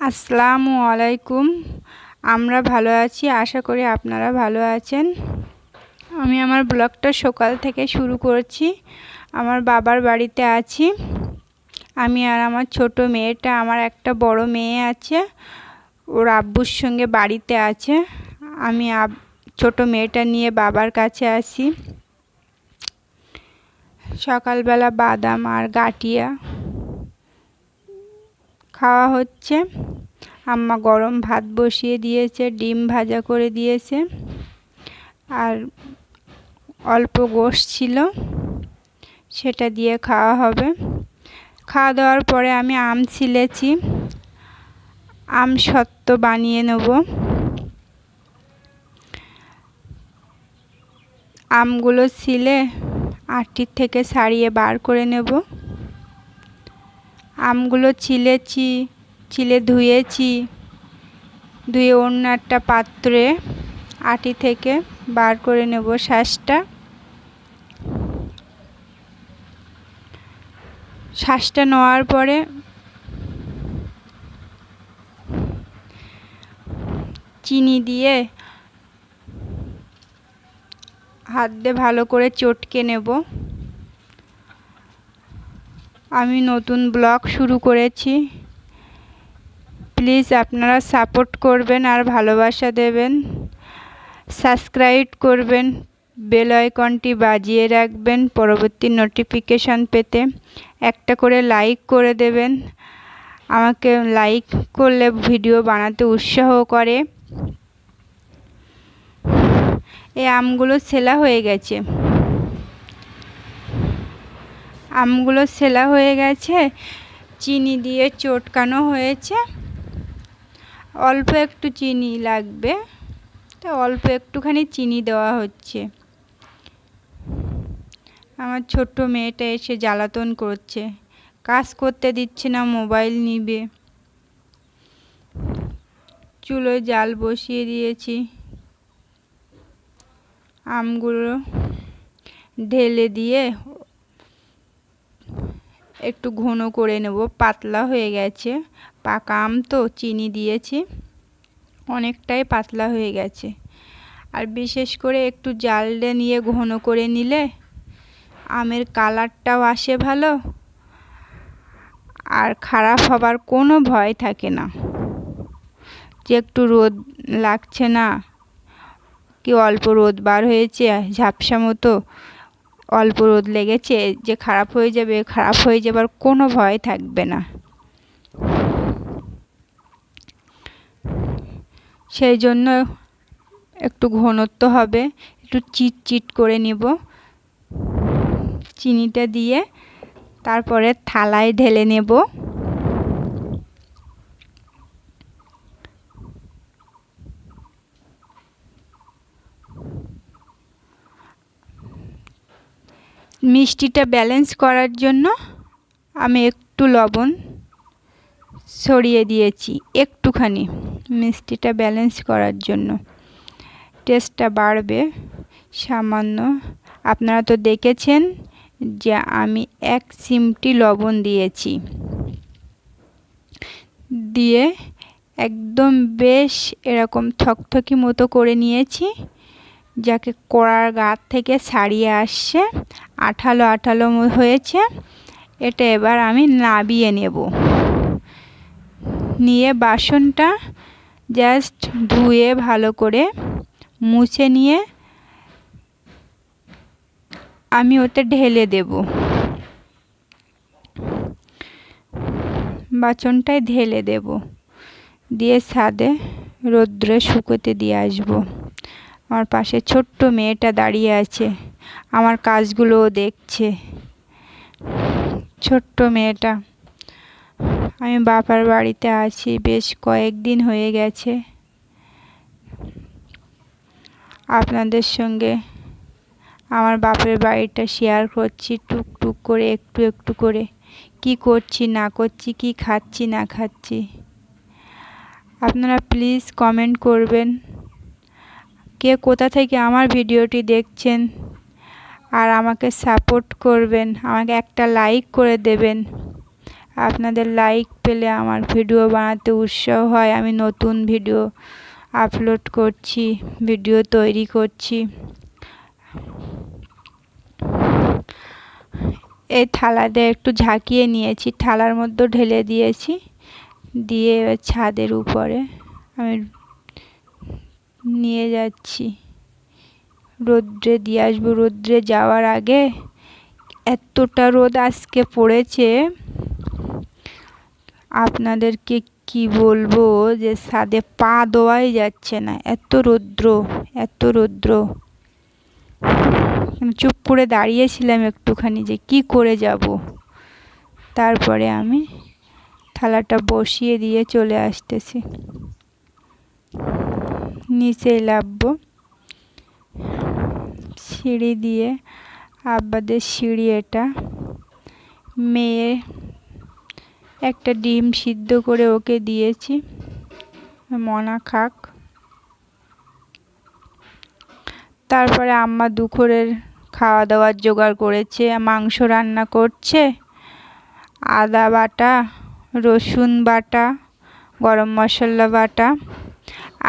আসসালামু আলাইকুম। আমরা ভালো আছি, আশা করি আপনারা ভালো আছেন। আমি আমার ব্লগটা সকাল থেকে শুরু করছি। আমার বাবার বাড়িতে আছি। আমি আর আমার ছোট মেয়েটা, আমার একটা বড় মেয়ে আছে। ওর আব্বুর সঙ্গে বাড়িতে আছে। আমি ছোট মেয়েটা নিয়ে বাবার কাছে আসি সকালবেলা বাদাম আর গাটিয়া খাওয়া হচ্ছে। আম্মা গরম ভাত বসিয়ে দিয়েছে, ডিম ভাজা করে দিয়েছে। আর অল্প গোশ ছিল, সেটা দিয়ে খাওয়া হবে। খাওয়া দাওয়ার পরে আমি আম ছিলেছি। আম সত্ত্ব বানিয়ে নেব। আমগুলো ছিলে আটটির থেকে সারিয়ে বার করে নেব। আমগুলো ছিলেছি, ছিলে ধুয়েছি। ধুয়ে অন্য একটা পাত্রে আটি থেকে বার করে নেব শ্বাসটা শ্বাসটা নেওয়ার পরে চিনি দিয়ে হাত দিয়ে ভালো করে চটকে নেব। আমি নতুন ব্লগ শুরু করেছি। প্লিজ আপনারা সাপোর্ট করবেন আর ভালোবাসা দেবেন। সাবস্ক্রাইব করবেন। বেল আইকনটি বাজিয়ে রাখবেন পরবর্তী নোটিফিকেশান পেতে। একটা করে লাইক করে দেবেন। আমাকে লাইক করলে ভিডিও বানাতে উৎসাহ করে। এই আমগুলো সেলা হয়ে গেছে। আমগুলো সেলা হয়ে গেছে, চিনি দিয়ে চটকানো হয়েছে। অল্প একটু চিনি লাগবে, তো অল্প একটুখানি চিনি দেওয়া হচ্ছে। আমার ছোট্ট মেয়েটা এসে জ্বালাতন করছে, কাজ করতে দিচ্ছে না, মোবাইল নিবে। চুলোয় জাল বসিয়ে দিয়েছি। আমগুলো ঢেলে দিয়ে একটু ঘন করে নেব, পাতলা হয়ে গেছে। পাকা আম তো, চিনি দিয়েছি। অনেকটাই পাতলা হয়ে গেছে। আর বিশেষ করে একটু জালডে নিয়ে ঘন করে নিলে আমের কালারটাও আসে ভালো আর খারাপ হবার কোনো ভয় থাকে না। যে একটু রোদ লাগছে না, কি অল্প রোদ বার হয়েছে, ঝাপসা মতো অল্প রোদ লেগেছে, যে খারাপ হয়ে যাবে, খারাপ হয়ে যাবার কোনো ভয় থাকবে না। সেই জন্য একটু ঘনত্ব হবে, একটু চিট চিট করে নিব। চিনিটা দিয়ে তারপরে থালায় ঢেলে নেব। মিষ্টিটা ব্যালেন্স করার জন্য আমি একটু লবণ ছড়িয়ে দিয়েছি, একটুখানি মিষ্টিটা ব্যালেন্স করার জন্য। টেস্টটা বাড়বে সামান্য। আপনারা তো দেখেছেন যে আমি এক চিমটি লবণ দিয়েছি। দিয়ে একদম বেশ এরকম থকথকি মতো করে নিয়েছি। যাকে কড়ার গাত থেকে ছাড়িয়ে আসছে, আঠালো আঠালো হয়েছে। এটা এবার আমি নাবিয়ে নেব। নিয়ে বাসনটা জাস্ট ধুয়ে ভালো করে মুছে নিয়ে আমি ওতে ঢেলে দেব। বাচনটায় ঢেলে দেব। দিয়ে ছাদে রোদ্রে শুকোতে দিয়ে আসব। আমার পাশে ছোট্ট মেয়েটা দাঁড়িয়ে আছে। আমার কাজগুলোও দেখছে। ছোট্ট মেয়েটা। আমি বাপার বাড়িতে আছি, বেশ কয়েকদিন হয়ে গেছে। আপনাদের সঙ্গে আমার বাপের বাড়িটা শেয়ার করছি, টুকটুক করে, একটু একটু করে। কি করছি, না করছি, কি খাচ্ছি, না খাচ্ছি। আপনারা প্লিজ কমেন্ট করবেন। কে কোথা থেকে আমার ভিডিওটি দেখছেন আর আমাকে সাপোর্ট করবেন, আমাকে একটা লাইক করে দেবেন। আপনাদের লাইক পেলে আমার ভিডিও বানাতে উৎসাহ হয়। আমি নতুন ভিডিও আপলোড করছি ভিডিও তৈরি করছি। এই থালাতে একটু ঝাঁকিয়ে নিয়েছি, থালার মধ্যে ঢেলে দিয়েছি, দিয়ে ছাদের উপরে আমি নিয়ে যাচ্ছি। রোদ্রে দিয়ে আসব। রোদ্রে যাওয়ার আগে এতটা রোদ আজকে পড়েছে। আপনাদেরকে কি বলব যে ছাদে পা দেওয়াই যাচ্ছে না। এত রৌদ্র এত রৌদ্র। চুপ করে দাঁড়িয়েছিলাম একটুখানি যে কি করে যাব। তারপরে আমি থালাটা বসিয়ে দিয়ে চলে আসতেছি। নিচে নামবো সিঁড়ি দিয়ে আব্বাদের সিঁড়ি এটা। মেয়ে একটা ডিম সিদ্ধ করে ওকে দিয়েছি। মনা খাক। তারপরে আম্মা দুপুরের খাওয়া দাওয়ার জোগাড় করেছে, মাংস রান্না করছে। আদা বাটা, রসুন বাটা, গরম মশলা বাটা।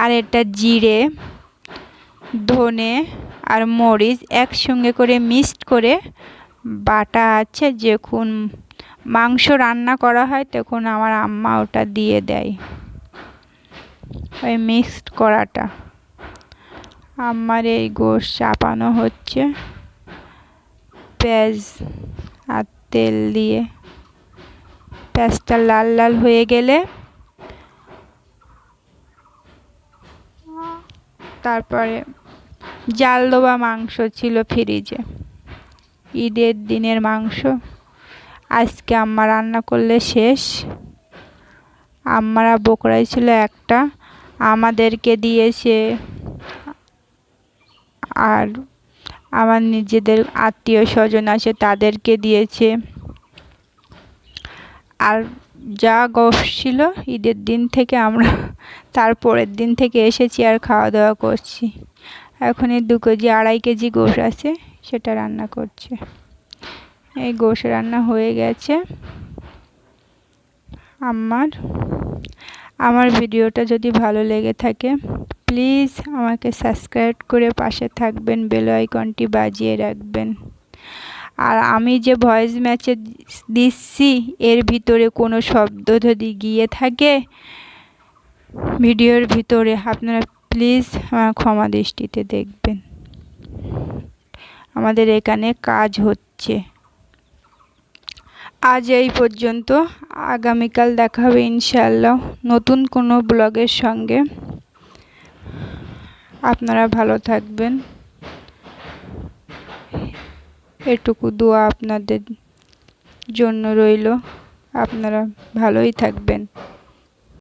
আর এটা জিরে, ধনে আর মরিচ একসঙ্গে করে মিক্সড করে বাটা আছে, যখন মাংস রান্না করা হয় তখন আমার আম্মা ওটা দিয়ে দেয়। ওই মিক্সড করাটা। আমার এই গোশ চাপানো হচ্ছে। পেঁয়াজ আর তেল দিয়ে। পেঁয়াজটা লাল লাল হয়ে গেলে তারপরে জাল দেওয়া মাংস ছিল ফ্রিজে। ঈদের দিনের মাংস। আজকে আম্মা রান্না করলে শেষ। আম্মারা বকরাই ছিল একটা। আমাদেরকে দিয়েছে। আর আমার নিজেদের আত্মীয় স্বজন আছে, তাদেরকে দিয়েছে। আর যা গোশ ছিল ঈদের দিন থেকে আমরা তারপরের দিন থেকে এসেছি আর খাওয়া দাওয়া করছি। এখন এই দু কেজি আড়াই কেজি গোশ আছে, সেটা রান্না করছে। এই গোশ রান্না হয়ে গেছে। আমার আমার ভিডিওটা যদি ভালো লেগে থাকে, প্লিজ আমাকে সাবস্ক্রাইব করে পাশে থাকবেন, বেল আইকনটি বাজিয়ে রাখবেন। আর আমি যে ভয়েস ম্যাচে দিচ্ছি, এর ভিতরে কোনো শব্দ যদি গিয়ে থাকে ভিডিওর ভিতরে আপনারা প্লিজ ক্ষমা দৃষ্টিতে দেখবেন। আমাদের এখানে কাজ হচ্ছে। আজ এই পর্যন্ত। আগামীকাল দেখা হবে ইনশাল্লাহ নতুন কোনো ব্লগের সঙ্গে। আপনারা ভালো থাকবেন। এটুকু দোয়া আপনাদের জন্য রইল। আপনারা ভালোই থাকবেন।